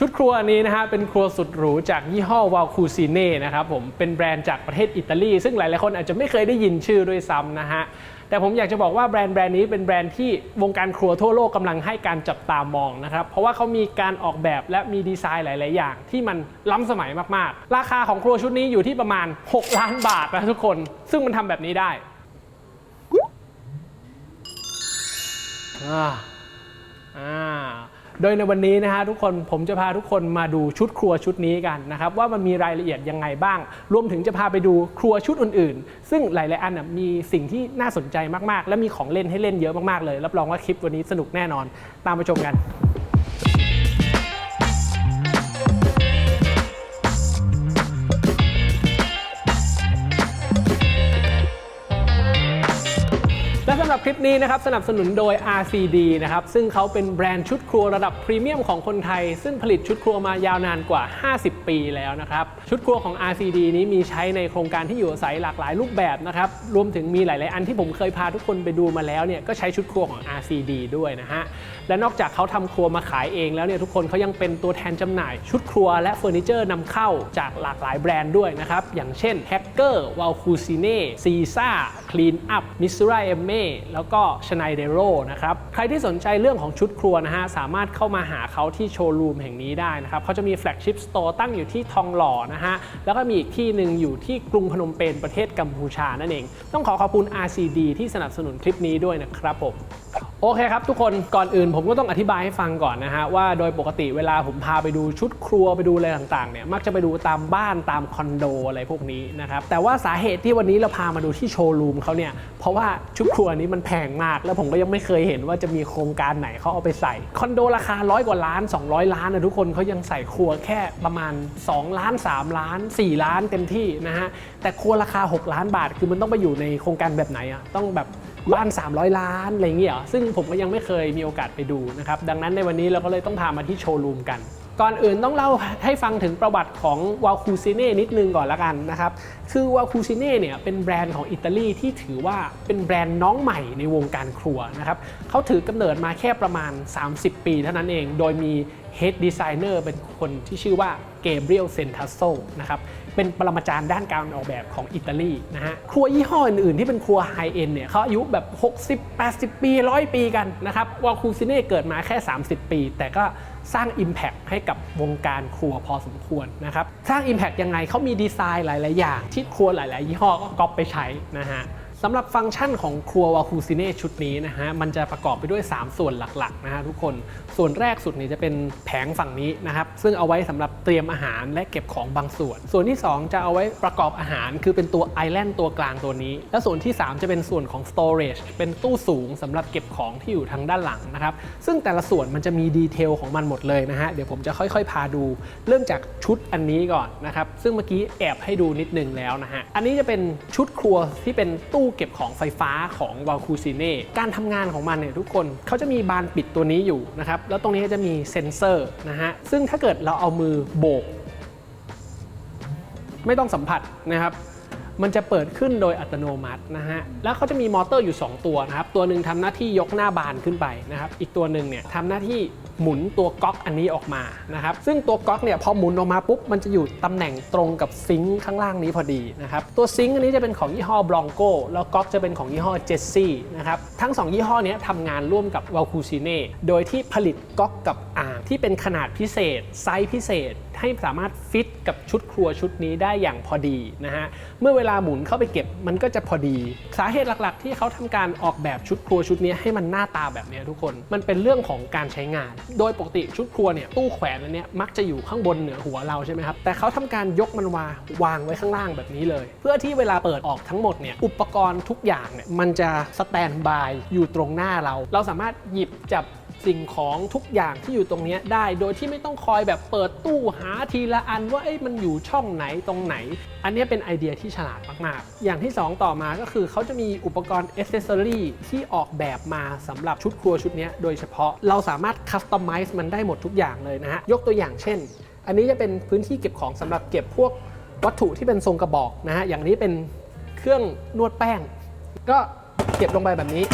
ชุดครัวนี้นะฮะเป็นครัวสุดหรูจากยี่ห้อวาลคูซิเน่นะครับผมเป็นแบรนด์จากประเทศอิตาลี ซึ่งหลายๆคนอาจจะไม่เคยได้ยินชื่อด้วยซ้ำนะฮะแต่ผมอยากจะบอกว่าแบรนด์แบรนด์นี้เป็นแบรนด์ที่วงการครัวทั่วโลกกำลังให้การจับตามองนะครับ เพราะว่าเขามีการออกแบบและมีดีไซน์หลาย ๆ อย่าง ที่มันล้ำสมัยมาก ๆ ราคาของครัวชุดนี้อยู่ที่ประมาณ 6 ล้านบาทนะทุกคน ซึ่งมันทำแบบนี้ได้อ่าอ่า โดยในวันนี้นะฮะทุกคนผมจะพาทุกคนมาดูชุดครัวชุดนี้กันนะครับว่ามันมีรายละเอียดยังไงบ้าง รวมถึงจะพาไปดูครัวชุดอื่นๆ ซึ่งหลายๆอันนะมีสิ่งที่น่าสนใจมากๆ และมีของเล่นให้เล่นเยอะมากๆเลย รับรองว่าคลิปวันนี้สนุกแน่นอน ตามมาชมกัน สำหรับคลิปนี้นะครับสนับสนุนโดย RCD นะครับซึ่งเขาเป็นแบรนด์ชุดครัวระดับพรีเมียมของคนไทย ซึ่งผลิตชุดครัวมายาวนานกว่า 50 ปีแล้วนะครับชุดครัวของ RCD นี้มีใช้ในโครงการที่อยู่อาศัยหลากหลายรูปแบบนะครับรวมถึงมีหลาย ๆ อันที่ผมเคยพาทุกคนไปดูมาแล้วเนี่ยก็ใช้ชุดครัวของ RCD ด้วยนะฮะและนอกจากเขาทำครัวมาขายเองแล้วเนี่ยทุกคนเขายังเป็นตัวแทนจำหน่าย ชุดครัวและเฟอร์นิเจอร์นำเข้าจากหลากหลายแบรนด์ด้วยนะครับอย่างเช่น Hacker w a l c u s i n e Caesar Clean Up m i s r a e m e แล้วก็ Schneiderlo นะครับ ใครที่สนใจเรื่องของชุดครัวนะฮะ สามารถเข้ามาหาเขาที่โชว์รูมแห่งนี้ได้นะครับเขาจะมีแฟลกชิพสโตร์ตั้งอยู่ที่ทองหล่อนะฮะ แล้วก็มีอีกที่หนึ่งอยู่ที่กรุงพนมเปญประเทศกัมพูชานั่นเอง ต้องขอขอบคุณ RCD ที่สนับสนุนคลิปนี้ด้วยนะครับผม โอเคครับทุกคนก่อนอื่นผมก็ต้องอธิบายให้ฟังก่อนนะฮะว่าโดยปกติเวลาผมพาไปดูชุดครัวไปดูอะไรต่างๆเนี่ยมักจะไปดูตามบ้านตามคอนโดอะไรพวกนี้นะครับแต่ว่าสาเหตุที่วันนี้เราพามาดูที่โชว์รูมเขาเนี่ยเพราะว่าชุดครัวนี้มันแพงมาก แล้วผมก็ยังไม่เคยเห็นว่าจะมีโครงการไหนเขาเอาไปใส่คอนโดราคาร้อยกว่าล้าน 200 ล้านนะทุกคนเขายังใส่ครัวแค่ประมาณ 2 ล้าน 3 ล้าน 4 ล้านเต็มที่นะฮะแต่ครัวราคา 6 ล้านบาทคือมันต้องไปอยู่ในโครงการแบบไหนอะต้องแบบ บ้าน 300 ล้านอะไรอย่างเงี้ยหรอซึ่งผมก็ยังไม่เคยมีโอกาสไปดูนะครับดังนั้นในวันนี้เราก็เลยต้องพามาที่โชว์รูมกัน ก่อนอื่นต้องเล่าให้ฟังถึงประวัติของวาคูซิเน่นิดนึงก่อนละกันนะครับคือวาคูซิเน่เนี่ยเป็นแบรนด์ของอิตาลีที่ถือว่าเป็นแบรนด์น้องใหม่ในวงการครัวนะครับเขาถือกำเนิดมาแค่ประมาณ 30 ปีเท่านั้นเอง โดยมี Head Designer เป็นคนที่ชื่อว่าเกเบรียลเซนทัสโซนะครับเป็นปรมาจารย์ด้านการออกแบบของอิตาลีนะฮะครัวยี่ห้ออื่นๆที่เป็นครัวไฮเอ็นเนี่ยเขาอายุแบบ 60 80 ปี 100 ปีกันนะครับวาคูซิเน่เกิดมาแค่ 30 ปี แต่ก็สร้าง Impact ให้กับวงการครัวพอสมควรนะครับสร้าง Impact ยังไงเขามีดีไซน์หลาย ๆ อย่าง ที่ครัวหลาย ๆ ยี่ห้อก็ก๊อปไปใช้นะฮะ สำหรับฟังก์ชันของครัววาคูซิเน่ชุดนี้นะฮะ มันจะประกอบไปด้วย 3 ส่วนหลักๆนะฮะทุกคน ส่วนแรกสุดนี่จะเป็นแผงฝั่งนี้นะครับ ซึ่งเอาไว้สำหรับเตรียมอาหารและเก็บของบางส่วน ส่วนที่ 2 จะเอาไว้ประกอบอาหาร คือเป็นตัวไอแลนด์ตัวกลางตัวนี้ และส่วนที่ 3 จะเป็นส่วนของ storage เป็นตู้สูงสำหรับเก็บของที่อยู่ทางด้านหลังนะครับ ซึ่งแต่ละส่วนมันจะมีดีเทลของมันหมดเลยนะฮะ เดี๋ยวผมจะค่อยๆ พาดู เริ่มจากชุดอันนี้ก่อนนะครับ ซึ่งเมื่อกี้แอบให้ดูนิดนึงแล้วนะฮะ อันนี้จะเป็นชุดครัวที่เป็นตูู้้เก็บของไฟฟ้าของวาคูซีเน่การทำงานของมันเนี่ยทุกคนเขาจะมีบานปิดตัวนี้อยู่นะครับแล้วตรงนี้จะมีเซ็นเซอร์นะฮะซึ่งถ้าเกิดเราเอามือโบก ไม่ต้องสัมผัสนะครับ มันจะเปิดขึ้นโดยอัตโนมัตินะฮะ แล้วเขาจะมีมอเตอร์อยู่ 2 ตัวนะครับ ตัวหนึ่งทำหน้าที่ยกหน้าบานขึ้นไปนะครับ อีกตัวหนึ่งเนี่ยทำหน้าที่หมุนตัวก๊อกอันนี้ออกมานะครับ ซึ่งตัวก๊อกเนี่ยพอหมุนออกมาปุ๊บ มันจะอยู่ตำแหน่งตรงกับซิงค์ข้างล่างนี้พอดีนะครับ ตัวซิงค์อันนี้จะเป็นของยี่ห้อบลองโกแล้วก๊อกจะเป็นของยี่ห้อเจสซี่นะครับ ทั้ง 2 ยี่ห้อนี้ทำงานร่วมกับวาคูซิเน่ โดยที่ผลิตก๊อกกับอ่างที่เป็นขนาดพิเศษไซส์พิเศษ ให้สามารถฟิตกับชุดครัวชุดนี้ได้อย่างพอดีนะฮะเมื่อเวลาหมุนเข้าไปเก็บมันก็จะพอดี สาเหตุหลักๆ ที่เขาทำการออกแบบชุดครัวชุดนี้ให้มันหน้าตาแบบนี้ทุกคนมันเป็นเรื่องของการใช้งาน โดยปกติชุดครัวเนี่ยตู้แขวนอันเนี้ยมักจะอยู่ข้างบนเหนือหัวเราใช่ไหมครับแต่เขาทำการยกมันวาวางไว้ข้างล่างแบบนี้เลย เพื่อที่เวลาเปิดออกทั้งหมดเนี่ยอุปกรณ์ทุกอย่างเนี่ยมันจะสแตนบายอยู่ตรงหน้าเรา เราสามารถหยิบจับ สิ่งของทุกอย่างที่อยู่ตรงนี้ได้ โดยที่ไม่ต้องคอยแบบเปิดตู้หาทีละอันว่าเอ้ยมันอยู่ช่องไหนตรงไหน อันนี้เป็นไอเดียที่ฉลาดมากๆ อย่างที่ 2 ต่อมาก็คือเขาจะมีอุปกรณ์อ c เซอรี่ที่ออกแบบมาสำหรับชุดครัวชุดนี้โดยเฉพาะเราสามารถคัสตอมไมซ์มันได้หมดทุกอย่างเลยนะฮะ ยกตัวอย่างเช่น อันนี้จะเป็นพื้นที่เก็บของสำหรับเก็บพวกวัตถุที่เป็นทรงกระบอกนะฮะอย่างนี้เป็นเครื่องนวดแป้ง ก็เก็บลงไปแบบนี้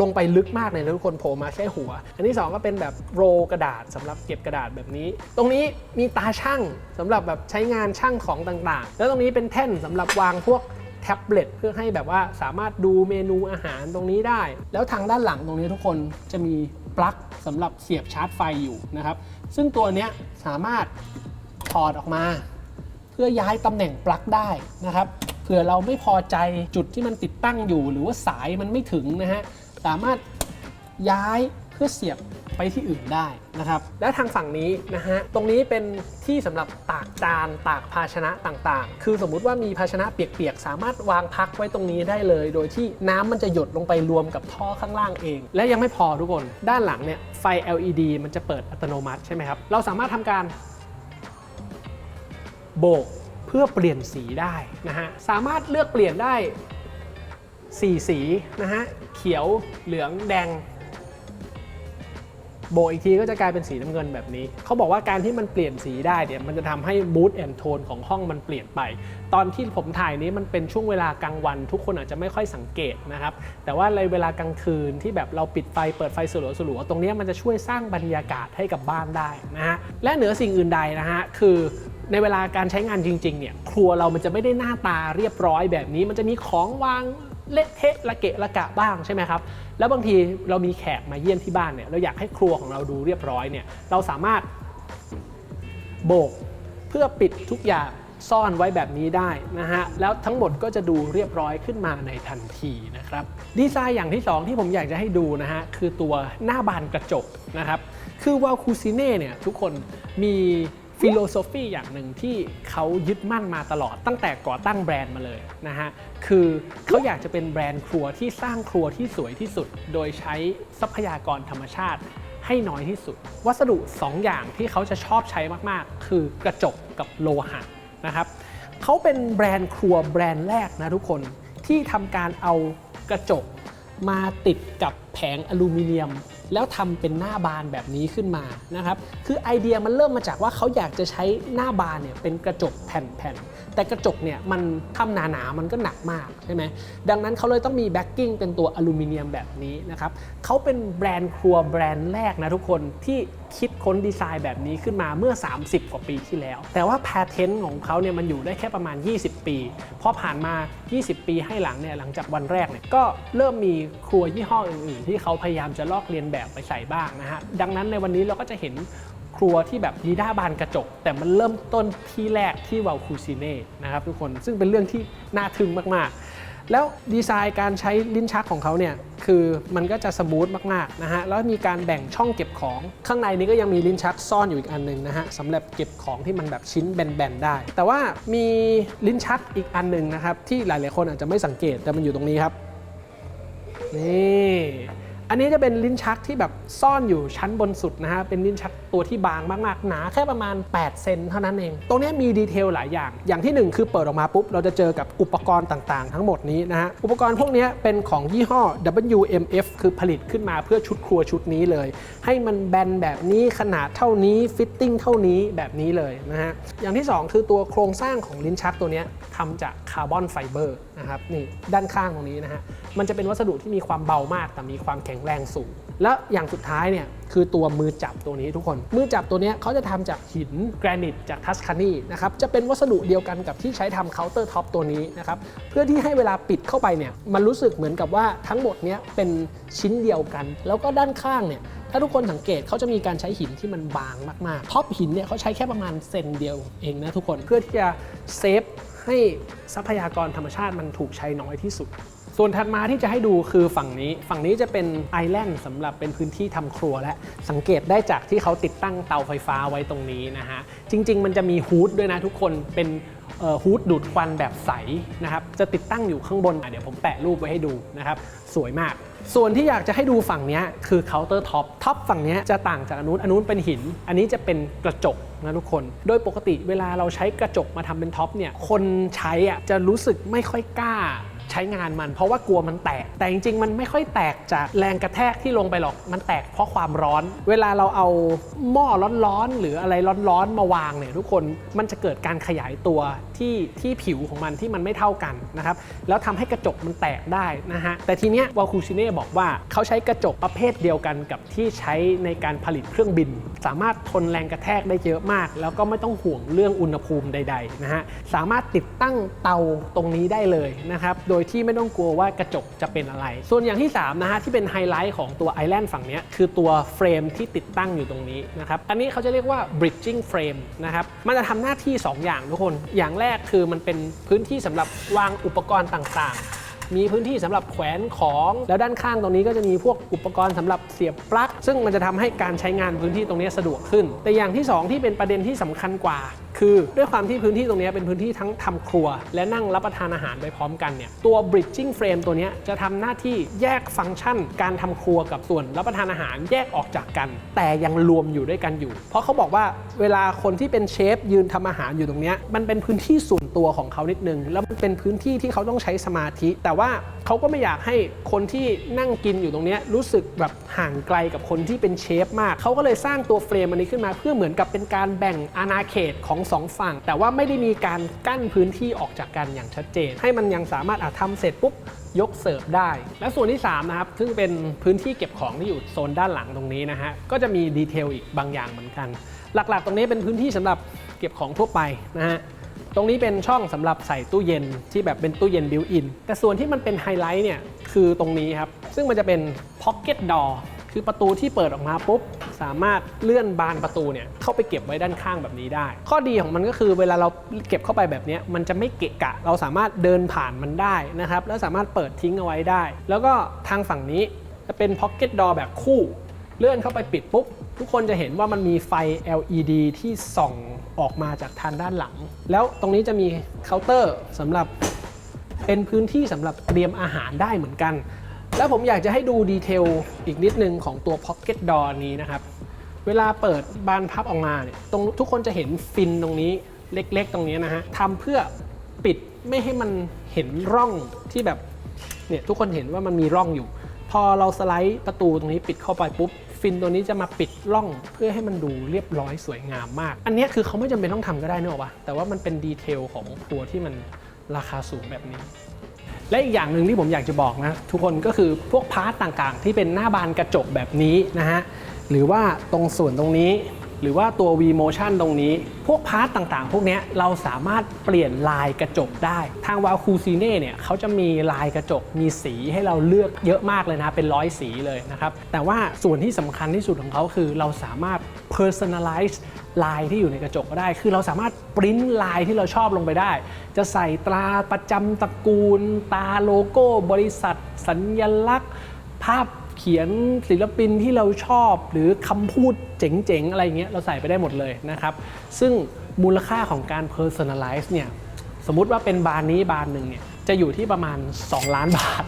ลงไปลึกมากเลยนะทุกคนโผล่มาแค่หัว อันที่สองก็เป็นแบบโรกระดาษสำหรับเก็บกระดาษแบบนี้ ตรงนี้มีตาช่างสำหรับแบบใช้งานช่างของต่างๆ แล้วตรงนี้เป็นแท่นสำหรับวางพวกแท็บเล็ตเพื่อให้แบบว่าสามารถดูเมนูอาหารตรงนี้ได้ แล้วทางด้านหลังตรงนี้ทุกคนจะมีปลั๊กสำหรับเสียบชาร์จไฟอยู่นะครับ ซึ่งตัวนี้สามารถถอดออกมา เพื่อย้ายตำแหน่งปลั๊กได้นะครับเผื่อเราไม่พอใจจุดที่มันติดตั้งอยู่ หรือว่าสายมันไม่ถึงนะฮะ สามารถย้ายเพื่อเสียบไปที่อื่นได้นะครับ และทางฝั่งนี้นะฮะ ตรงนี้เป็นที่สำหรับตากจานตากภาชนะต่างๆ คือสมมุติว่ามีภาชนะเปียกๆ สามารถวางพักไว้ตรงนี้ได้เลย โดยที่น้ำมันจะหยดลงไปรวมกับท่อข้างล่างเอง และยังไม่พอทุกคน ด้านหลังเนี่ยไฟ LED มันจะเปิดอัตโนมัติใช่ไหมครับ เราสามารถทำการโบกเพื่อเปลี่ยนสีได้นะฮะ สามารถเลือกเปลี่ยนได้ 4 สีนะฮะ เขียวเหลืองแดง โบอีกทีก็จะกลายเป็นสีน้ำเงินแบบนี้ เขาบอกว่าการที่มันเปลี่ยนสีได้เนี่ยมันจะทำให้ mood and tone ของห้องมันเปลี่ยนไป ตอนที่ผมถ่ายนี้มันเป็นช่วงเวลากลางวัน ทุกคนอาจจะไม่ค่อยสังเกตนะครับ แต่ว่าในเวลากลางคืนที่แบบเราปิดไฟเปิดไฟสลัวๆตรงนี้มันจะช่วยสร้างบรรยากาศให้กับบ้านได้นะฮะและเหนือสิ่งอื่นใดนะฮะคือในเวลาการใช้งานจริงๆเนี่ยครัวเรามันจะไม่ได้หน้าตาเรียบร้อยแบบนี้ มันจะมีของวาง เละเทะระเกะระกะบ้างใช่ไหมครับแล้วบางทีเรามีแขกมาเยี่ยมที่บ้านเนี่ยเราอยากให้ครัวของเราดูเรียบร้อยเนี่ยเราสามารถโบกเพื่อปิดทุกอย่างซ่อนไว้แบบนี้ได้นะฮะ แล้วทั้งหมดก็จะดูเรียบร้อยขึ้นมาในทันทีนะครับ ดีไซน์อย่างที่ 2 ที่ผมอยากจะให้ดูนะฮะ คือตัวหน้าบานกระจกนะครับ คือวาลคูซิเน่เนี่ยทุกคนมี ฟิโลโซฟีอย่างหนึ่งที่เขายึดมั่นมาตลอดตั้งแต่ก่อตั้งแบรนด์มาเลยนะฮะ คือเขาอยากจะเป็นแบรนด์ครัวที่สร้างครัวที่สวยที่สุด โดยใช้ทรัพยากรธรรมชาติให้น้อยที่สุด วัสดุ 2 อย่างที่เขาจะชอบใช้มากๆ คือกระจกกับโลหะนะครับเขาเป็นแบรนด์ครัวแบรนด์แรกนะทุกคนที่ทำการเอากระจกมาติดกับแผงอลูมิเนียม แล้วทำเป็นหน้าบานแบบนี้ขึ้นมานะครับคือไอเดียมันเริ่มมาจากว่าเขาอยากจะใช้หน้าบานเนี่ยเป็นกระจกแผ่นๆแต่กระจกเนี่ยมันทำหนาๆมันก็หนักมากใช่ไหมดังนั้นเขาเลยต้องมีแบ็กกิ้งเป็นตัวอลูมิเนียมแบบนี้นะครับเขาเป็นแบรนด์ครัวแบรนด์แรกนะทุกคนที่ คิดค้นดีไซน์แบบนี้ขึ้นมาเมื่อ 30 กว่าปีที่แล้ว แต่ว่าแพทเทนต์ของเขาเนี่ยมันอยู่ได้แค่ประมาณ 20 ปีพอผ่านมา 20 ปีให้หลังเนี่ยหลังจากวันแรกเนี่ยก็เริ่มมีครัวยี่ห้ออื่น ๆ ที่เขาพยายามจะลอกเลียนแบบไปใส่บ้างนะฮะดังนั้นในวันนี้เราก็จะเห็นครัวที่แบบมีด้าบานกระจก แต่มันเริ่มต้นที่แรกที่วาลคูซิเน่นะครับทุกคนซึ่งเป็นเรื่องที่น่าทึ่งมากๆ แล้วดีไซน์การใช้ลิ้นชักของเขาเนี่ยคือมันก็จะสมูทมากๆนะฮะแล้วมีการแบ่งช่องเก็บของข้างในนี้ก็ยังมีลิ้นชักซ่อนอยู่อีกอันหนึงนะฮะสำหรับเก็บของที่มันแบบชิ้นแบนๆได้ แต่ว่ามีลิ้นชักอีกอันหนึ่งนะครับที่หลายๆคนอาจจะไม่สังเกตแต่มันอยู่ตรงนี้ครับนี่ อันนี้จะเป็นลิ้นชักที่แบบซ่อนอยู่ชั้นบนสุดนะฮะ เป็นลิ้นชักตัวที่บางมากๆ หนาแค่ประมาณ 8 เซนเท่านั้นเอง ตรงนี้มีดีเทลหลายอย่าง อย่างที่ 1 คือเปิดออกมาปุ๊บ เราจะเจอกับอุปกรณ์ต่างๆ ทั้งหมดนี้นะฮะ อุปกรณ์พวกนี้เป็นของยี่ห้อ WMF คือผลิตขึ้นมาเพื่อชุดครัวชุดนี้เลย ให้มันแบนแบบนี้ขนาดเท่านี้ฟิตติ้งเท่านี้แบบนี้เลยนะฮะ อย่างที่ 2 คือตัวโครงสร้างของลิ้นชักตัวนี้ทำจากคาร์บอนไฟเบอร์ นะครับนี่ด้านข้างตรงนี้นะฮะมันจะเป็นวัสดุที่มีความเบามากแต่มีความแข็งแรงสูง และอย่างสุดท้ายเนี่ยคือตัวมือจับตัวนี้ทุกคน มือจับตัวเนี้ยเขาจะทำจากหินแกรนิตจากทัสคานีนะครับจะเป็นวัสดุเดียวกันกับที่ใช้ทำเคาน์เตอร์ท็อปตัวนี้นะครับเพื่อที่ให้เวลาปิดเข้าไปเนี่ยมันรู้สึกเหมือนกับว่าทั้งหมดเนี้ยเป็นชิ้นเดียวกัน แล้วก็ด้านข้างเนี่ยถ้าทุกคนสังเกตเขาจะมีการใช้หินที่มันบางมากๆท็อปหินเนี่ยเขาใช้แค่ประมาณเซนเดียวเองนะทุกคนเพื่อที่จะเซฟ ให้ทรัพยากรธรรมชาติมันถูกใช้น้อยที่สุด ส่วนถัดมาที่จะให้ดูคือฝั่งนี้ฝั่งนี้จะเป็นไอแลนด์สำหรับเป็นพื้นที่ทำครัวและ สังเกตได้จากที่เขาติดตั้งเตาไฟฟ้าไว้ตรงนี้นะฮะ จริง ๆ มันจะมีฮูดด้วยนะทุกคนเป็นฮูดดูดควันแบบใสนะครับ จะติดตั้งอยู่ข้างบนเดี๋ยวผมแปะรูปไว้ให้ดูนะครับ สวยมาก ส่วนที่อยากจะให้ดูฝั่งนี้คือเคาน์เตอร์ท็อปท็อปฝั่งนี้จะต่างจากอันนู้นอันนู้นเป็นหิน อันนี้จะเป็นกระจกนะทุกคน โดยปกติเวลาเราใช้กระจกมาทำเป็นท็อปเนี่ยคนใช้อะจะรู้สึกไม่ค่อยกล้าใช้งานมันเพราะว่ากลัวมันแตก แต่จริงๆ มันไม่ค่อยแตกจากแรงกระแทกที่ลงไปหรอก มันแตกเพราะความร้อน เวลาเราเอาหม้อร้อนๆ หรืออะไรร้อนๆ มาวางเนี่ยทุกคน มันจะเกิดการขยายตัว ที่ที่ผิวของมันที่มันไม่เท่ากันนะครับแล้วทำให้กระจกมันแตกได้นะฮะแต่ทีเนี้ยวาคูชิเน่บอกว่าเขาใช้กระจกประเภทเดียวกันกับที่ใช้ในการผลิตเครื่องบิน สามารถทนแรงกระแทกได้เยอะมาก แล้วก็ไม่ต้องห่วงเรื่องอุณหภูมิใดๆนะฮะสามารถติดตั้งเตาตรงนี้ได้เลยนะครับโดยที่ไม่ต้องกลัวว่ากระจกจะเป็นอะไร ส่วนอย่างที่3นะฮะที่เป็นไฮไลท์ของตัวไอแลนด์ฝั่งนี้คือตัวเฟรมที่ติดตั้งอยู่ตรงนี้นะครับอันนี้เขาจะเรียกว่า bridging frame นะครับมันจะทำหน้าที่ 2 อย่างทุกคนอย่างแรกกคือมันเป็นพื้นที่สำหรับวางอุปกรณ์ต่างๆ มีพื้นที่สำหรับแขวนของ แล้วด้านข้างตรงนี้ก็จะมีพวกอุปกรณ์สำหรับเสียบปลั๊กซึ่งมันจะทำให้การใช้งานพื้นที่ตรงนี้สะดวกขึ้น แต่อย่างที่ 2 ที่เป็นประเด็นที่สำคัญกว่าคือด้วยความที่พื้นที่ตรงนี้เป็นพื้นที่ทั้งทำครัว และนั่งรับประทานอาหารไปพร้อมกันเนี่ยตัว bridging frame ตัวนี้จะทำหน้าที่แยกฟังก์ชัน การทำครัวกับส่วนรับประทานอาหารแยกออกจากกัน แต่ยังรวมอยู่ด้วยกันอยู่ เพราะเขาบอกว่าเวลาคนที่เป็นเชฟยืนทำอาหารอยู่ตรงนี้มันเป็นพื้นที่ส่วนตัวของเขานิดนึง แล้วมันเป็นพื้นที่ที่เขาต้องใช้สมาธิ แต่ว่าเขาก็ไม่อยากให้คนที่นั่งกินอยู่ตรงนี้รู้สึกแบบห่างไกลกับคนที่เป็นเชฟมากเขาก็เลยสร้างตัวเฟรมอันนี้ขึ้นมาเพื่อเหมือนกับเป็นการแบ่งอาณาเขตของสองฝั่ง แต่ว่าไม่ได้มีการกั้นพื้นที่ออกจากกันอย่างชัดเจน ให้มันยังสามารถอาทำเสร็จปุ๊บยกเสิร์ฟได้ และส่วนที่ 3 นะครับ ซึ่งเป็นพื้นที่เก็บของที่อยู่โซนด้านหลังตรงนี้นะฮะ ก็จะมีดีเทลอีกบางอย่างเหมือนกัน หลักๆ ตรงนี้เป็นพื้นที่สำหรับเก็บของทั่วไปนะฮะ ตรงนี้เป็นช่องสำหรับใส่ตู้เย็นที่แบบเป็นตู้เย็นบิวอิน แต่ส่วนที่มันเป็นไฮไลท์เนี่ยคือตรงนี้ครับ ซึ่งมันจะเป็น Pocket Door คือประตูที่เปิดออกมาปุ๊บสามารถเลื่อนบานประตูเนี่ยเข้าไปเก็บไว้ด้านข้างแบบนี้ได้ ข้อดีของมันก็คือเวลาเราเก็บเข้าไปแบบนี้มันจะไม่เกะกะ เราสามารถเดินผ่านมันได้นะครับแล้วสามารถเปิดทิ้งเอาไว้ได้ แล้วก็ทางฝั่งนี้จะเป็น Pocket Door แบบคู่เลื่อนเข้าไปปิดปุ๊บ ทุกคนจะเห็นว่ามันมีไฟ LED ที่ส่องออกมาจากทางด้านหลัง แล้วตรงนี้จะมีเคาน์เตอร์สำหรับเป็นพื้นที่สำหรับเตรียมอาหารได้เหมือนกัน แล้วผมอยากจะให้ดูดีเทลอีกนิดนึงของตัว Pocket Door นี้นะครับ เวลาเปิดบานพับออกมาเนี่ยตรงทุกคนจะเห็นฟินตรงนี้เล็กๆ ตรงนี้นะฮะทำเพื่อปิดไม่ให้มันเห็นร่องที่แบบเนี่ยทุกคนเห็นว่ามันมีร่องอยู่ พอเราสไลด์ประตูตรงนี้ปิดเข้าไปปุ๊บฟินตัวนี้จะมาปิดร่องเพื่อให้มันดูเรียบร้อยสวยงามมาก อันนี้คือเขาไม่จำเป็นต้องทำก็ได้เนอะวะแต่ว่ามันเป็นดีเทลของครัวที่มันราคาสูงแบบนี้ และอีกอย่างหนึ่งที่ผมอยากจะบอกนะ ทุกคนก็คือพวกพาร์ตต่างๆ ที่เป็นหน้าบานกระจกแบบนี้นะฮะหรือว่าตรงส่วนตรงนี้ หรือว่าตัว V motion ตรงนี้ พวกพาร์ตต่างๆ พวกนี้เราสามารถเปลี่ยนลายกระจกได้ ทางวาคูซีเน่เนี่ยเขาจะมีลายกระจกมีสีให้เราเลือกเยอะมากเลยนะ เป็นร้อยสีเลยนะครับ แต่ว่าส่วนที่สำคัญที่สุดของเขาคือเราสามารถ personalize ลายที่อยู่ในกระจกก็ได้ คือเราสามารถปริ้นลายที่เราชอบลงไปได้ จะใส่ตราประจำตระกูล ตาโลโก้ บริษัท สัญลักษณ์ ภาพ เขียนศิลปินที่เราชอบหรือคำพูดเจ๋งๆ อะไรอย่างเงี้ยเราใส่ไปได้หมดเลยนะครับ ซึ่งมูลค่าของการ personalize เนี่ยสมมติว่าเป็นบานนี้บานหนึ่งเนี่ยจะอยู่ที่ประมาณ 2 ล้านบาท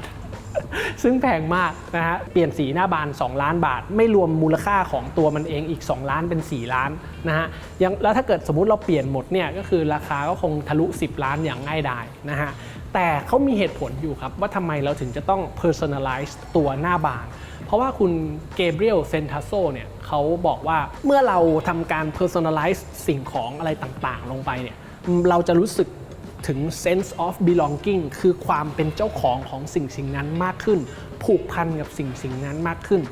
ซึ่งแพงมากนะฮะเปลี่ยนสีหน้าบาน 2 ล้านบาท ไม่รวมมูลค่าของตัวมันเองอีก 2 ล้านเป็น 4 ล้านนะฮะยังแล้วถ้าเกิดสมมติเราเปลี่ยนหมดเนี่ยก็คือราคาก็คงทะลุ 10 ล้านอย่างง่ายดายนะฮะ แต่เขามีเหตุผลอยู่ครับ ว่าทำไมเราถึงจะต้อง personalize ตัวหน้าบาน เพราะว่าคุณเกเบรียลเซนทัสโซเนี่ยเขาบอกว่าเมื่อเราทำการ personalize สิ่งของอะไรต่างๆ ลงไปเนี่ยเราจะรู้สึกถึง sense of belonging คือความเป็นเจ้าของของสิ่งสิ่งนั้นมากขึ้น ผูกพันกับสิ่งสิ่งนั้นมากขึ้น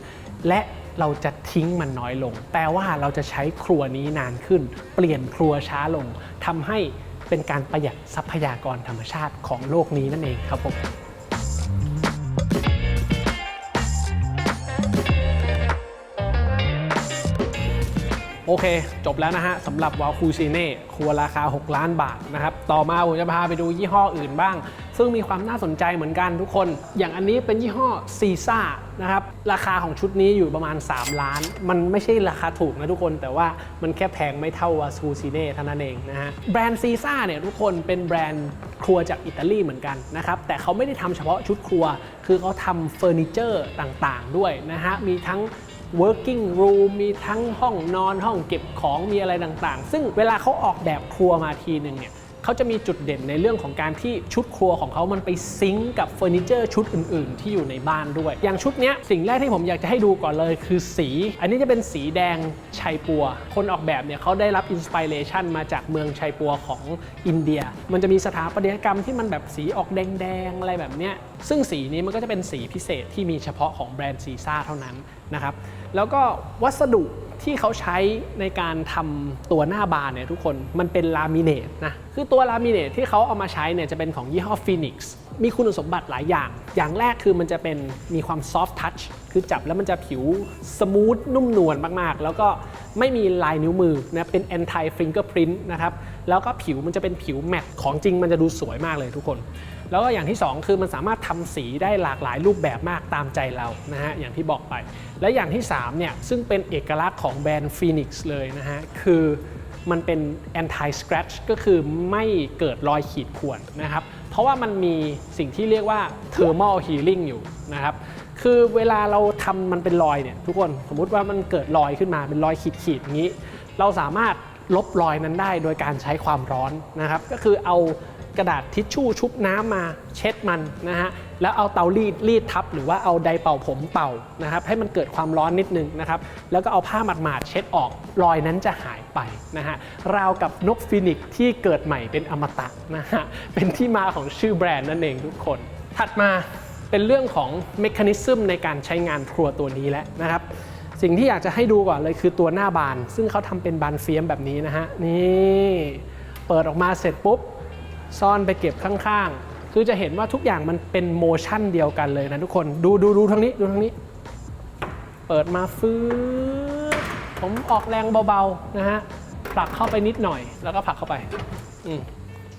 และเราจะทิ้งมันน้อยลง แปลว่าเราจะใช้ครัวนี้นานขึ้น เปลี่ยนครัวช้าลงทำให้ เป็นการประหยัดทรัพยากรธรรมชาติของโลกนี้นั่นเองครับผมโอเค จบแล้วนะฮะสำหรับวาลคูซีเน่ครัวราคา 6 ล้านบาทนะครับ ต่อมาผมจะพาไปดูยี่ห้ออื่นบ้าง ซึ่งมีความน่าสนใจเหมือนกันทุกคน อย่างอันนี้เป็นยี่ห้อซีซ่านะครับ ราคาของชุดนี้อยู่ประมาณ 3 ล้าน มันไม่ใช่ราคาถูกนะทุกคน แต่ว่ามันแค่แพงไม่เท่าวาคูซีเน่เท่านั้นเองนะฮะ แบรนด์ซีซ่าเนี่ยทุกคนเป็นแบรนด์ครัวจากอิตาลีเหมือนกันนะครับ แต่เขาไม่ได้ทำเฉพาะชุดครัว คือเขาทำเฟอร์นิเจอร์ต่างๆ ด้วยนะฮะ มีทั้ง working room มีทั้งห้องนอนห้องเก็บของมีอะไรต่างๆ ซึ่งเวลาเขาออกแบบครัวมาทีหนึ่งเนี่ย เขาจะมีจุดเด่นในเรื่องของการที่ชุดครัวของเขามันไปซิงก์กับเฟอร์นิเจอร์ชุดอื่น ๆ ที่อยู่ในบ้านด้วย อย่างชุดนี้สิ่งแรกที่ผมอยากจะให้ดูก่อนเลยคือสี อันนี้จะเป็นสีแดงชัยปัว คนออกแบบเนี่ยเขาได้รับอินสปิเรชันมาจากเมืองชัยปัวของอินเดีย มันจะมีสถาปัตยกรรมที่มันแบบสีออกแดง ๆ อะไรแบบเนี้ยซึ่งสีนี้มันก็จะเป็นสีพิเศษที่มีเฉพาะของแบรนด์ซีซ่าเท่านั้นนะครับแล้วก็วัสดุ ที่เขาใช้ในการทำตัวหน้าบานเนี่ยทุกคนมันเป็นลามิเนตนะคือตัวลามิเนตที่เขาเอามาใช้เนี่ยจะเป็นของยี่ห้อฟีนิกซ์ มีคุณสมบัติหลายอย่าง อย่างแรกคือมันจะเป็นมีความซอฟท์ทัชคือจับแล้วมันจะผิวสมูทนุ่มนวลมากๆ แล้วก็ไม่มีลายนิ้วมือนะเป็น anti fingerprint นะครับแล้วก็ผิวมันจะเป็นผิวแมตต์ของจริงมันจะดูสวยมากเลยทุกคน แล้วก็อย่างที่ 2 คือมันสามารถทำสีได้หลากหลายรูปแบบมากตามใจเรานะฮะอย่างที่บอกไป และอย่างที่3เนี่ยซึ่งเป็นเอกลักษณ์ของแบรนด์ Phoenix เลยนะฮะคือมันเป็น anti scratch ก็คือไม่เกิดรอยขีดข่วนนะครับ เพราะว่ามันมีสิ่งที่เรียกว่า thermal healing อยู่นะครับ คือเวลาเราทำมันเป็นรอยเนี่ยทุกคนสมมุติว่ามันเกิดรอยขึ้นมาเป็นรอยขีดๆอย่างนี้ เราสามารถลบรอยนั้นได้โดยการใช้ความร้อนนะครับ ก็คือเอากระดาษทิชชู่ชุบน้ำมาเช็ดมันนะฮะ แล้วเอาเตารีดรีดทับ หรือว่าเอาไดเป่าผมเป่านะครับให้มันเกิดความร้อนนิดนึงนะครับแล้วก็เอาผ้าหมาดๆเช็ดออกรอยนั้นจะหายไปนะฮะราวกับนกฟินิกซ์ที่เกิดใหม่เป็นอมตะนะฮะเป็นที่มาของชื่อแบรนด์นั่นเองทุกคน ถัดมาเป็นเรื่องของเมคานิซึมในการใช้งานครัวตัวนี้แล้วนะครับสิ่งที่อยากจะให้ดูก่อนเลยคือตัวหน้าบาน ซึ่งเขาทำเป็นบานเฟียมแบบนี้นะฮะนี่เปิดออกมาเสร็จปุ๊บซ่อนไปเก็บข้างๆ คือจะเห็นว่าทุกอย่างมันเป็นโมชั่นเดียวกันเลยนะทุกคนดูดูดูทางนี้ดูทางนี้ เปิดมาฟื้นผมออกแรงเบาๆนะฮะผลักเข้าไปนิดหน่อย แล้วก็ผลักเข้าไปอืม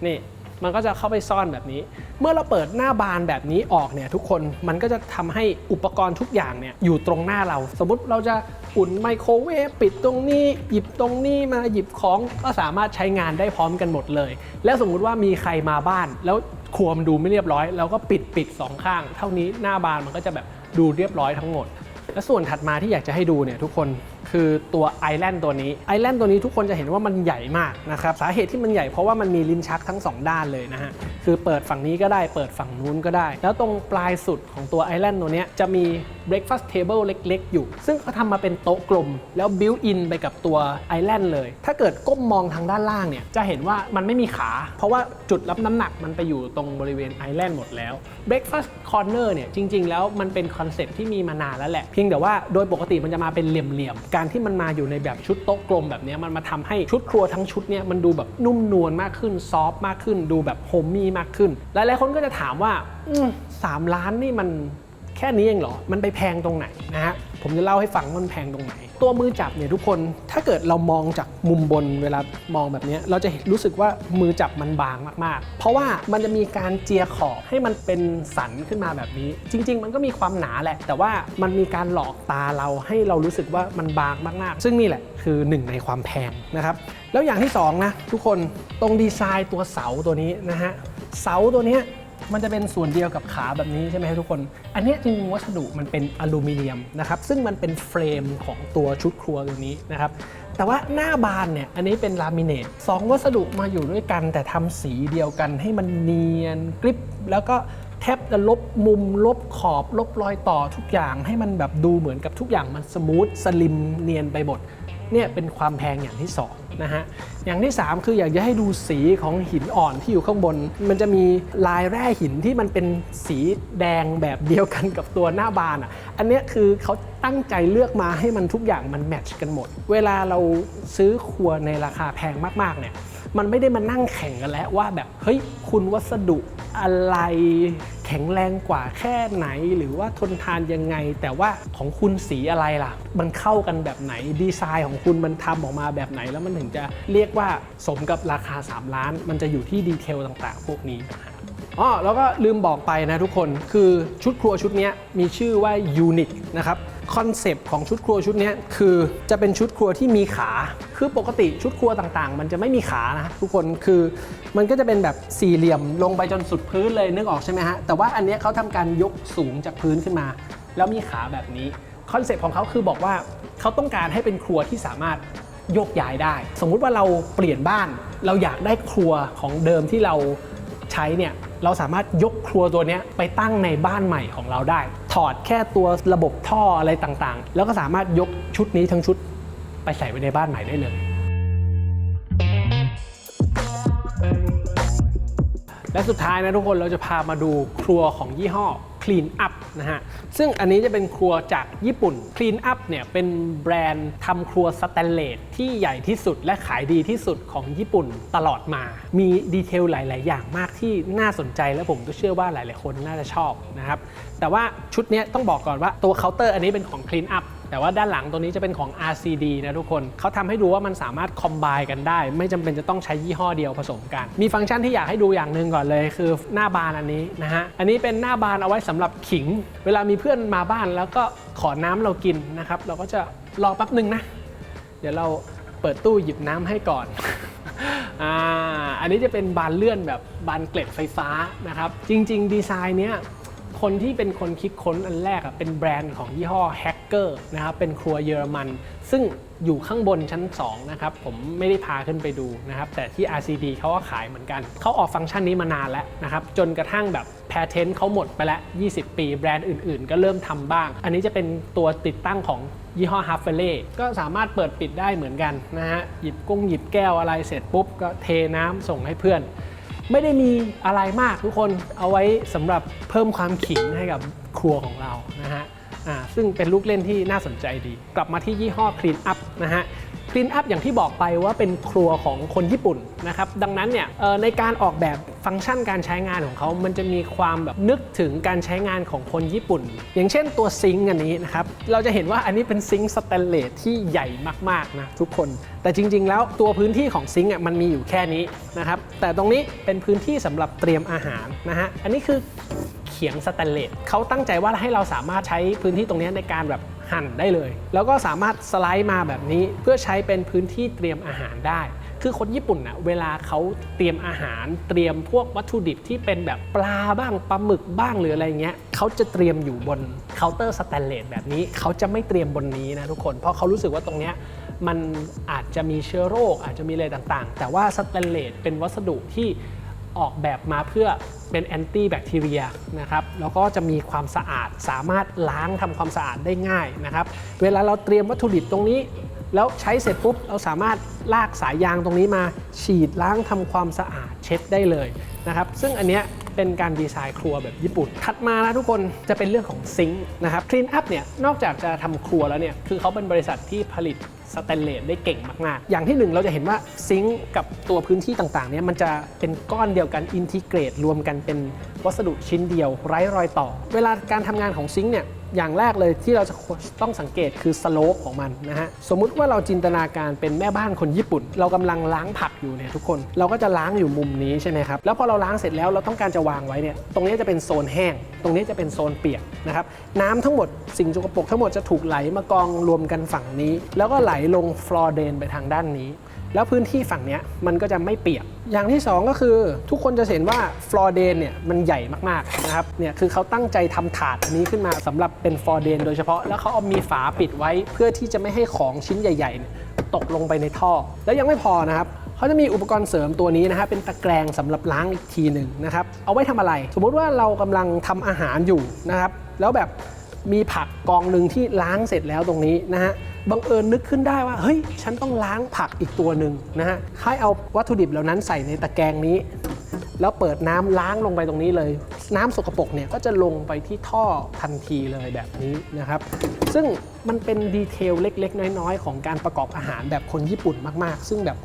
นี่มันก็จะเข้าไปซ่อนแบบนี้ เมื่อเราเปิดหน้าบานแบบนี้ออกเนี่ยทุกคนมันก็จะทำให้อุปกรณ์ทุกอย่างเนี่ยอยู่ตรงหน้าเรา สมมุติเราจะอุ่นไมโครเวฟปิดตรงนี้ หยิบตรงนี้มาหยิบของก็สามารถใช้งานได้พร้อมกันหมดเลย แล้วสมมุติว่ามีใครมาบ้านแล้ว ครัวมันดูไม่เรียบร้อยเราก็ปิดปิดสองข้าง เท่านี้หน้าบานมันก็จะแบบดูเรียบร้อยทั้งหมด และส่วนถัดมาที่อยากจะให้ดูเนี่ยทุกคน คือตัวไอแลนด์ตัวนี้ไอแลนด์ตัวนี้ทุกคนจะเห็นว่ามันใหญ่มากนะครับสาเหตุที่มันใหญ่เพราะว่ามันมีลิ้นชักทั้ง 2 ด้านเลยนะฮะคือเปิดฝั่งนี้ก็ได้เปิดฝั่งนู้นก็ได้ แล้วตรงปลายสุดของตัวไอแลนด์ตัวนี้จะมี breakfast table เล็ก ๆ อยู่ ซึ่งเขาทำมาเป็นโต๊ะกลม แล้ว built in ไปกับตัวไอแลนด์เลย ถ้าเกิดก้มมองทางด้านล่างเนี่ยจะเห็นว่ามันไม่มีขา เพราะว่าจุดรับน้ำหนักมันไปอยู่ตรงบริเวณไอแลนด์หมดแล้ว breakfast corner เนี่ยจริง ๆ แล้วมันเป็นคอนเซ็ปที่มีมานานแล้วแหละเพียงแต่ว่าโดยปกติมันจะมาเป็นเหลี่ยมๆการที่มันมาอยู่ในแบบชุดโต๊ะกลมแบบนี้มันมาทำให้ชุดครัวทั้งชุดเนี่ยมันดูแบบนุ่มนวลมากขึ้นซอฟต์มากขึ้น ดูแบบโฮมมี่มากขึ้น หลายๆคนก็จะถามว่าสามล้านนี่มันแค่นี้เองเหรอ มันไปแพงตรงไหนนะฮะผมจะเล่าให้ฟังว่ามันแพงตรงไหน ตัวมือจับเนี่ยทุกคนถ้าเกิดเรามองจากมุมบนเวลามองแบบนี้เราจะรู้สึกว่ามือจับมันบางมากๆ เพราะว่ามันจะมีการเจียขอบให้มันเป็นสันขึ้นมาแบบนี้ จริง ๆ มันก็มีความหนาแหละ แต่ว่ามันมีการหลอกตาเราให้เรารู้สึกว่ามันบางมากๆ ซึ่งนี่แหละคือหนึ่งในความแพงนะครับแล้วอย่างที่สองนะทุกคนตรงดีไซน์ตัวเสาตัวนี้นะฮะเสาตัวเนี้ย มันจะเป็นส่วนเดียวกับขาแบบนี้ใช่ไหมครับทุกคน อันนี้จริงๆวัสดุมันเป็นอลูมิเนียมนะครับ ซึ่งมันเป็นเฟรมของตัวชุดครัวตัวนี้นะครับ แต่ว่าหน้าบานเนี่ย อันนี้เป็นลามิเนตสองวัสดุมาอยู่ด้วยกัน แต่ทำสีเดียวกันให้มันเนียนกริบแล้วก็แทบจะลบมุม ลบขอบ ลบรอยต่อทุกอย่างให้มันแบบดูเหมือนกับทุกอย่างมันสมูทสลิมเนียนไปหมด เนี่ยเป็นความแพงอย่างที่2นะฮะอย่างที่ 3 คืออยากจะให้ดูสีของหินอ่อนที่อยู่ข้างบน มันจะมีลายแร่หินที่มันเป็นสีแดงแบบเดียวกันกับตัวหน้าบานอะอันนี้คือเขาตั้งใจเลือกมาให้มันทุกอย่างมันแมทช์กันหมด เวลาเราซื้อครัวในราคาแพงมากๆเนี่ย มันไม่ได้มานั่งแข่งกันแล้วว่าแบบเฮ้ยคุณวัสดุอะไรแข็งแรงกว่าแค่ไหน หรือว่าทนทานยังไง แต่ว่าของคุณสีอะไรล่ะ มันเข้ากันแบบไหนดีไซน์ของคุณมันทำออกมาแบบไหน แล้วมันถึงจะเรียกว่าสมกับราคา 3 ล้าน มันจะอยู่ที่ดีเทลต่างๆ พวกนี้อ๋อแล้วก็ลืมบอกไปนะทุกคนคือชุดครัวชุดนี้มีชื่อว่ายูนิ e นะครับ คอนเซปต์ของชุดครัวชุดนี้คือจะเป็นชุดครัวที่มีขา คือปกติชุดครัวต่างๆ มันจะไม่มีขานะทุกคนคือมันก็จะเป็นแบบสี่เหลี่ยมลงไปจนสุดพื้นเลยนึกออกใช่ไหมฮะแต่ว่าอันนี้เขาทำการยกสูงจากพื้นขึ้นมา แล้วมีขาแบบนี้คอนเซปต์ของเขาคือบอกว่าเขาต้องการให้เป็นครัวที่สามารถยกย้ายได้ สมมุติว่าเราเปลี่ยนบ้าน เราอยากได้ครัวของเดิมที่เราใช้เนี่ย เราสามารถยกครัวตัวนี้ไปตั้งในบ้านใหม่ของเราได้ ถอดแค่ตัวระบบท่ออะไรต่างๆ แล้วก็สามารถยกชุดนี้ทั้งชุดไปใส่ไว้ในบ้านใหม่ได้เลยและสุดท้ายนะทุกคนเราจะพามาดูครัวของยี่ห้อ Clean Up นะฮะ ซึ่งอันนี้จะเป็นครัวจากญี่ปุ่น Clean Up เนี่ยเป็นแบรนด์ทำครัวสแตนเลสที่ใหญ่ที่สุดและขายดีที่สุดของญี่ปุ่นตลอดมา มีดีเทลหลาย ๆ อย่างมากที่น่าสนใจและผมก็เชื่อว่าหลาย ๆ คนน่าจะชอบนะครับ แต่ว่าชุดนี้ต้องบอกก่อนว่าตัวเคาน์เตอร์อันนี้เป็นของ Clean Up แต่ว่าด้านหลังตัวนี้จะเป็นของ RCD นะทุกคน เขาทำให้ดูว่ามันสามารถคอมไบกันได้ ไม่จำเป็นจะต้องใช้ยี่ห้อเดียวผสมกัน มีฟังก์ชันที่อยากให้ดูอย่างหนึ่งก่อนเลย คือหน้าบานอันนี้นะฮะ อันนี้เป็นหน้าบานเอาไว้สำหรับขิง เวลามีเพื่อนมาบ้านแล้วก็ขอน้ำเรากินนะครับ เราก็จะรอแป๊บหนึ่งนะ เดี๋ยวเราเปิดตู้หยิบน้ำให้ก่อนอ่าอันนี้จะเป็นบานเลื่อนแบบบานเกล็ดไฟฟ้านะครับ จริง ๆ ดีไซน์เนี้ย คนที่เป็นคนคิดค้นอันแรกอะเป็นแบรนด์ของยี่ห้อแฮกเกอร์นะครับเป็นครัวเยอรมัน ซึ่งอยู่ข้างบนชั้น 2 นะครับ ผมไม่ได้พาขึ้นไปดูนะครับ แต่ที่ RCD เขาก็ขายเหมือนกัน เขาออกฟังก์ชันนี้มานานแล้วนะครับ จนกระทั่งแบบแพทเทนต์เขาหมดไปแล้ว 20 ปีแบรนด์อื่นๆ ก็เริ่มทำบ้าง อันนี้จะเป็นตัวติดตั้งของยี่ห้อ h a f f e l e ก็สามารถเปิดปิดได้เหมือนกันนะฮะหยิบกุ้งหยิบแก้วอะไรเสร็จปุ๊บก็เทน้ำส่งให้เพื่อน ไม่ได้มีอะไรมากทุกคนเอาไว้สำหรับเพิ่มความขิงให้กับครัวของเรานะฮะอ่าซึ่งเป็นลูกเล่นที่น่าสนใจดี กลับมาที่ยี่ห้อ Clean Up นะฮะ Clean Up อย่างที่บอกไปว่าเป็นครัวของคนญี่ปุ่นนะครับดังนั้นเนี่ยในการออกแบบฟังก์ชันการใช้งานของเขา มันจะมีความแบบนึกถึงการใช้งานของคนญี่ปุ่น อย่างเช่นตัวซิงค์อันนี้นะครับเราจะเห็นว่าอันนี้เป็นซิงค์สแตนเลสที่ใหญ่มากๆนะทุกคน แต่จริง ๆ แล้วตัวพื้นที่ของซิงค์อะมันมีอยู่แค่นี้นะครับแต่ตรงนี้เป็นพื้นที่สำหรับเตรียมอาหารนะฮะอันนี้คือเขียงสแตนเลสเขาตั้งใจว่าให้เราสามารถใช้พื้นที่ตรงนี้ในการแบบ หั่นได้เลย แล้วก็สามารถสไลด์มาแบบนี้เพื่อใช้เป็นพื้นที่เตรียมอาหารได้ คือคนญี่ปุ่นนะเวลาเขาเตรียมอาหารเตรียมพวกวัตถุดิบที่เป็นแบบปลาบ้างปลาหมึกบ้างหรืออะไรเงี้ยเขาจะเตรียมอยู่บนเคาน์เตอร์สแตนเลสแบบนี้เขาจะไม่เตรียมบนนี้นะทุกคนเพราะเขารู้สึกว่าตรงเนี้ยมันอาจจะมีเชื้อโรคอาจจะมีอะไรต่างๆ แต่ว่าสแตนเลสเป็นวัสดุที่ ออกแบบมาเพื่อเป็นแอนตี้แบคทีเรียนะครับแล้วก็จะมีความสะอาดสามารถล้างทำความสะอาดได้ง่ายนะครับ เวลาเราเตรียมวัตถุดิบตรงนี้ แล้วใช้เสร็จปุ๊บ เราสามารถลากสายยางตรงนี้มา ฉีดล้างทำความสะอาดเช็ดได้เลยนะครับ ซึ่งอันเนี้ยเป็นการดีไซน์ครัวแบบญี่ปุ่น ถัดมานะทุกคนจะเป็นเรื่องของซิงค์นะครับ Clean Up เนี่ยนอกจากจะทำครัวแล้วเนี่ยคือเขาเป็นบริษัทที่ผลิต สแตนเลสได้เก่งมาก ๆ อย่างที่หนึ่งเราจะเห็นว่าซิงค์กับตัวพื้นที่ต่าง ๆ เนี่ยมันจะเป็นก้อนเดียวกันอินทิเกรตรวมกันเป็นวัสดุชิ้นเดียวไร้รอยต่อ เวลาการทำงานของซิงค์เนี่ย อย่างแรกเลยที่เราจะต้องสังเกตคือสโลปของมันนะฮะสมมุติว่าเราจินตนาการเป็นแม่บ้านคนญี่ปุ่น เรากำลังล้างผักอยู่เนี่ยทุกคนเราก็จะล้างอยู่มุมนี้ใช่ไหมครับแล้วพอเราล้างเสร็จแล้วเราต้องการจะวางไว้เนี่ยตรงนี้จะเป็นโซนแห้ง ตรงนี้จะเป็นโซนเปียกนะครับน้ำทั้งหมดสิ่งสกปรกทั้งหมดจะถูกไหลมากองรวมกันฝั่งนี้ แล้วก็ไหลลงฟลอร์เดนไปทางด้านนี้ แล้วพื้นที่ฝั่งนี้มันก็จะไม่เปียก อย่างที่ 2 ก็คือทุกคนจะเห็นว่าฟลอร์เดนเนี่ยมันใหญ่มากๆนะครับเนี่ยคือเขาตั้งใจทำถาดอันนี้ขึ้นมาสำหรับเป็นฟลอร์เดนโดยเฉพาะแล้วเขาเอามีฝาปิดไว้เพื่อที่จะไม่ให้ของชิ้นใหญ่ๆ ตกลงไปในท่อ แล้วยังไม่พอนะครับเขาจะมีอุปกรณ์เสริมตัวนี้นะฮะเป็นตะแกรงสำหรับล้างอีกทีหนึ่งนะครับ เอาไว้ทำอะไร สมมุติว่าเรากำลังทำอาหารอยู่นะครับ แล้วแบบ มีผักกองหนึ่งที่ล้างเสร็จแล้วตรงนี้นะฮะบังเอิญนึกขึ้นได้ว่าเฮ้ยฉันต้องล้างผักอีกตัวหนึ่งนะฮะให้เอาวัตถุดิบเหล่านั้นใส่ในตะแกรงนี้ แล้วเปิดน้ำล้างลงไปตรงนี้เลย น้ำสกปรกเนี่ยก็จะลงไปที่ท่อทันทีเลยแบบนี้นะครับ ซึ่งมันเป็นดีเทลเล็ก ๆ น้อย ๆ ของการประกอบอาหารแบบคนญี่ปุ่นมาก ๆ ซึ่งแบบ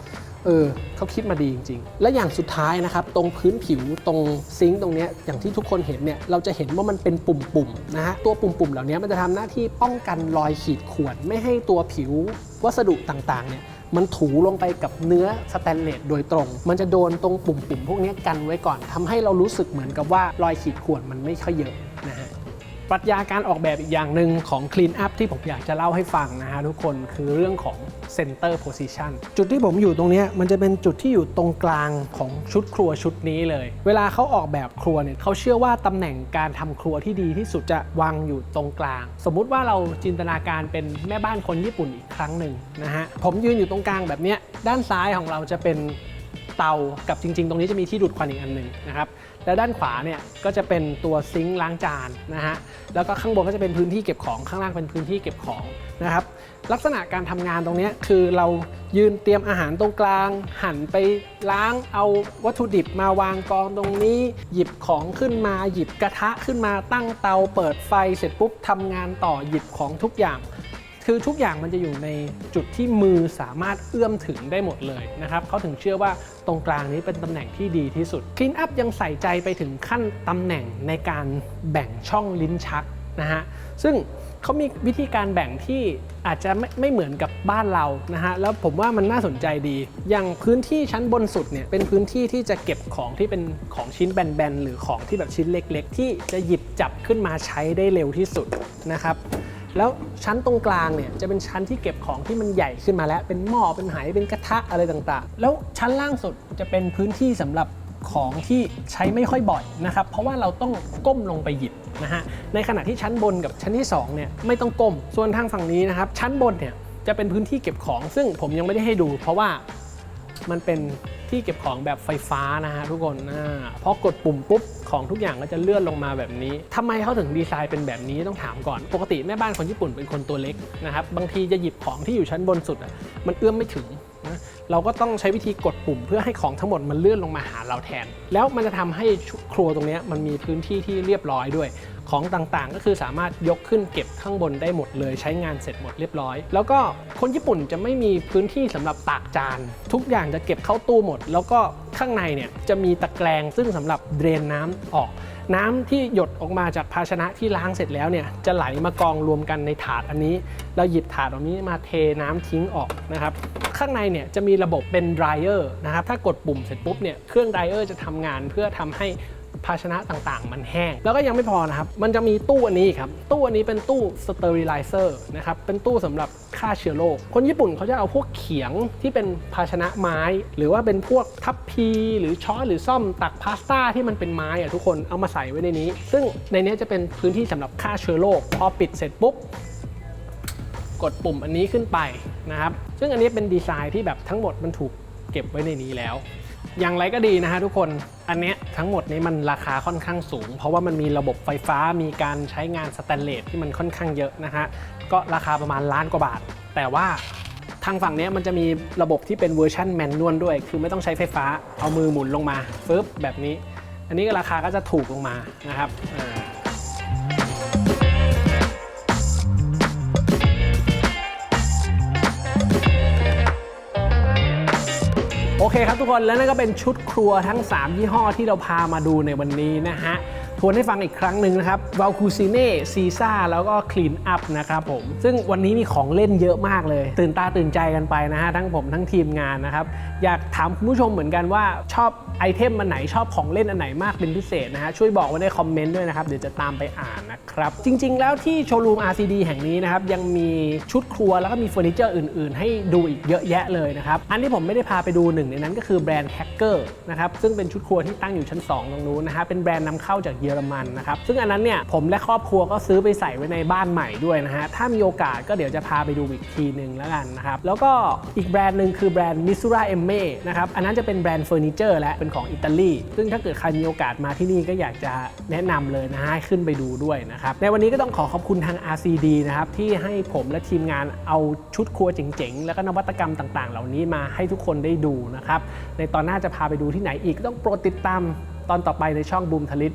เออเขาคิดมาดีจริง ๆ และอย่างสุดท้ายนะครับ ตรงพื้นผิวตรงซิงค์ตรงนี้อย่างที่ทุกคนเห็นเนี่ยเราจะเห็นว่ามันเป็นปุ่มๆนะฮะตัวปุ่มๆเหล่านี้มันจะทำหน้าที่ป้องกันรอยขีดข่วน ไม่ให้ตัวผิววัสดุต่างๆเนี่ยมันถูลงไปกับเนื้อสแตนเลสโดยตรง มันจะโดนตรงปุ่มๆพวกนี้กันไว้ก่อนทำให้เรารู้สึกเหมือนกับว่ารอยขีดข่วนมันไม่ค่อยเยอะนะฮะ ปรัชญาการออกแบบอีกอย่างหนึ่งของ Clean Up ที่ผมอยากจะเล่าให้ฟังนะฮะทุกคนคือเรื่องของ Center Position จุดที่ผมอยู่ตรงนี้มันจะเป็นจุดที่อยู่ตรงกลางของชุดครัวชุดนี้เลย เวลาเขาออกแบบครัวเนี่ยเขาเชื่อว่าตำแหน่งการทำครัวที่ดีที่สุดจะวางอยู่ตรงกลาง สมมุติว่าเราจินตนาการเป็นแม่บ้านคนญี่ปุ่นอีกครั้งหนึ่งนะฮะผมยืนอยู่ตรงกลางแบบนี้ด้านซ้ายของเราจะเป็นเตากับจริง ๆ ตรงนี้จะมีที่ดูดควันอีกอันหนึ่งนะครับ แล้วด้านขวาเนี่ยก็จะเป็นตัวซิงค์ล้างจานนะฮะแล้วก็ข้างบนก็จะเป็นพื้นที่เก็บของข้างล่างเป็นพื้นที่เก็บของนะครับลักษณะการทำงานตรงนี้คือเรายืนเตรียมอาหารตรงกลาง หันไปล้างเอาวัตถุดิบมาวางกองตรงนี้ หยิบของขึ้นมาหยิบกระทะขึ้นมาตั้งเตาเปิดไฟเสร็จปุ๊บทำงานต่อหยิบของทุกอย่าง คือทุกอย่างมันจะอยู่ในจุดที่มือสามารถเอื้อมถึงได้หมดเลยนะครับเขาถึงเชื่อว่าตรงกลางนี้เป็นตำแหน่งที่ดีที่สุด Clean Up ยังใส่ใจไปถึงขั้นตำแหน่งในการแบ่งช่องลิ้นชักนะฮะซึ่งเขามีวิธีการแบ่งที่อาจจะไม่ไม่เหมือนกับบ้านเรานะฮะแล้วผมว่ามันน่าสนใจดี อย่างพื้นที่ชั้นบนสุดเนี่ยเป็นพื้นที่ที่จะเก็บของที่เป็นของชิ้นแบนๆหรือของที่แบบชิ้นเล็ก ๆ ที่จะหยิบจับขึ้นมาใช้ได้เร็วที่สุดนะครับ แล้วชั้นตรงกลางเนี่ยจะเป็นชั้นที่เก็บของที่มันใหญ่ขึ้นมาแล้ว เป็นหม้อเป็นไหเป็นกระทะอะไรต่างๆ แล้วชั้นล่างสุดจะเป็นพื้นที่สำหรับของที่ใช้ไม่ค่อยบ่อยนะครับเพราะว่าเราต้องก้มลงไปหยิบนะฮะในขณะที่ชั้นบนกับชั้นที่2เนี่ยไม่ต้องก้มส่วนทางฝั่งนี้นะครับชั้นบนเนี่ยจะเป็นพื้นที่เก็บของ ซึ่งผมยังไม่ได้ให้ดู เพราะว่ามันเป็น ที่เก็บของแบบไฟฟ้านะฮะทุกคนอ่าพอกดปุ่มปุ๊บของทุกอย่างก็จะเลื่อนลงมาแบบนี้ทำไมเขาถึงดีไซน์เป็นแบบนี้ต้องถามก่อน ปกติแม่บ้านคนญี่ปุ่นเป็นคนตัวเล็กนะครับ บางทีจะหยิบของที่อยู่ชั้นบนสุดอะมันเอื้อมไม่ถึงนะเราก็ต้องใช้วิธีกดปุ่มเพื่อให้ของทั้งหมดมันเลื่อนลงมาหาเราแทน แล้วมันจะทำให้ครัวตรงนี้มันมีพื้นที่ที่เรียบร้อยด้วย ของต่างๆ ก็คือสามารถยกขึ้นเก็บข้างบนได้หมดเลยใช้งานเสร็จหมดเรียบร้อย แล้วก็คนญี่ปุ่นจะไม่มีพื้นที่สำหรับตากจาน ทุกอย่างจะเก็บเข้าตู้หมด แล้วก็ข้างในเนี่ยจะมีตะแกรงซึ่งสำหรับเดรนน้ำออกน้ำที่หยดออกมาจากภาชนะที่ล้างเสร็จแล้วเนี่ยจะไหลมากองรวมกันในถาดอันนี้ เราหยิบถาดตรงนี้มาเทน้ำทิ้งออกนะครับ ข้างในเนี่ยจะมีระบบเป็น dryer นะครับ ถ้ากดปุ่มเสร็จปุ๊บเนี่ยเครื่อง dryer จะทำงานเพื่อทำให้ ภาชนะต่างๆ มันแห้ง แล้วก็ยังไม่พอนะครับ มันจะมีตู้อันนี้ครับ ตู้อันนี้เป็นตู้ sterilizer นะครับ เป็นตู้สำหรับฆ่าเชื้อโรค คนญี่ปุ่นเขาจะเอาพวกเขียงที่เป็นภาชนะไม้ หรือว่าเป็นพวกทัพพี หรือช้อนหรือซ่อมตักพาสต้าที่มันเป็นไม้อะทุกคนเอามาใส่ไว้ในนี้ ซึ่งในนี้จะเป็นพื้นที่สำหรับฆ่าเชื้อโรค พอปิดเสร็จปุ๊บกดปุ่มอันนี้ขึ้นไปนะครับ ซึ่งอันนี้เป็นดีไซน์ที่แบบทั้งหมดมันถูกเก็บไว้ในนี้แล้ว อย่างไรก็ดีนะฮะทุกคน อันเนี้ยทั้งหมดนี้มันราคาค่อนข้างสูง เพราะว่ามันมีระบบไฟฟ้ามีการใช้งานสแตนเลสที่มันค่อนข้างเยอะนะฮะ ก็ราคาประมาณล้านกว่าบาท แต่ว่าทางฝั่งนี้มันจะมีระบบที่เป็นเวอร์ชันแมนนวลด้วย คือไม่ต้องใช้ไฟฟ้า เอามือหมุนลงมาฟึบแบบนี้ อันนี้ราคาก็จะถูกลงมานะครับ เคครับทุกคนและนั่นก็เป็นชุดครัวทั้ง 3 ยี่ห้อที่เราพามาดูในวันนี้นะฮะ ทวนให้ฟังอีกครั้งหนึ่งนะครับ v a l c u s i n e c a s a แล้วก็ Clean Up นะครับผม ซึ่งวันนี้มีของเล่นเยอะมากเลย ตื่นตาตื่นใจกันไปนะฮะ ทั้งผมทั้งทีมงานนะครับ อยากถามคุณผู้ชมเหมือนกันว่าชอบไอเทมอันไหนชอบของเล่นอันไหนมากเป็นพิเศษนะฮะ ช่วยบอกไว้ในคอมเมนต์ด้วยนะครับ เดี๋ยวจะตามไปอ่านนะครับ จริง ๆ แล้วที่โชว์รูม RCD แห่งนี้นะครับยังมีชุดครัวแล้วก็มีเฟอร์นิเจอร์อื่น ๆ ให้ดูอีกเยอะแยะเลยนะครับอันที่ผมไม่ได้พาไปดูหนึ่งในนั้นก็คือแบรนด์แฮกเกอร์นะครับซึ่งเป็นชุดครัวที่ตั้งอยู่ชั้น 2 ตรงนู้นนะฮะเป็นแบรนด์นำเข้าจากเยอรมันนะครับซึ่งอันนั้นเนี่ยผมและครอบครัวก็ซื้อไปใส่ไว้ในบ้านใหม่ด้วยนะฮะถ้ามีโอกาสก็เดี๋ยวจะพาไปดูอีกทีหนึ่งแล้วกันนะครับแล้วก็อีกแบรนด์หนึ่งคือแบรนด์ Misura e m m e นะครับอันนั้นจะเป็นแบรนด์เฟอร์นิเจอร์และเป็นของอิตาลีซึ่งถ้าเกิดใครมีโอกาสมาที่นี่ก็อยากจะแนะนำเลยนะฮะขึ้นไปดูด้วยนะครับในวันนี้ก็ต้องขอขอบคุณทาง RCD นะครับที่ให้ผมและทีมงานเอาชุดครัวเจ๋งๆ แล้วก็นวัตกรรมต่างๆ เหล่านี้มาให้ทุกคนได้ดูนะครับในตอนหน้าจะพาไปดูที่ไหนอีกต้องโปรดติดตามตอนต่อไปในช่องบูมทลิต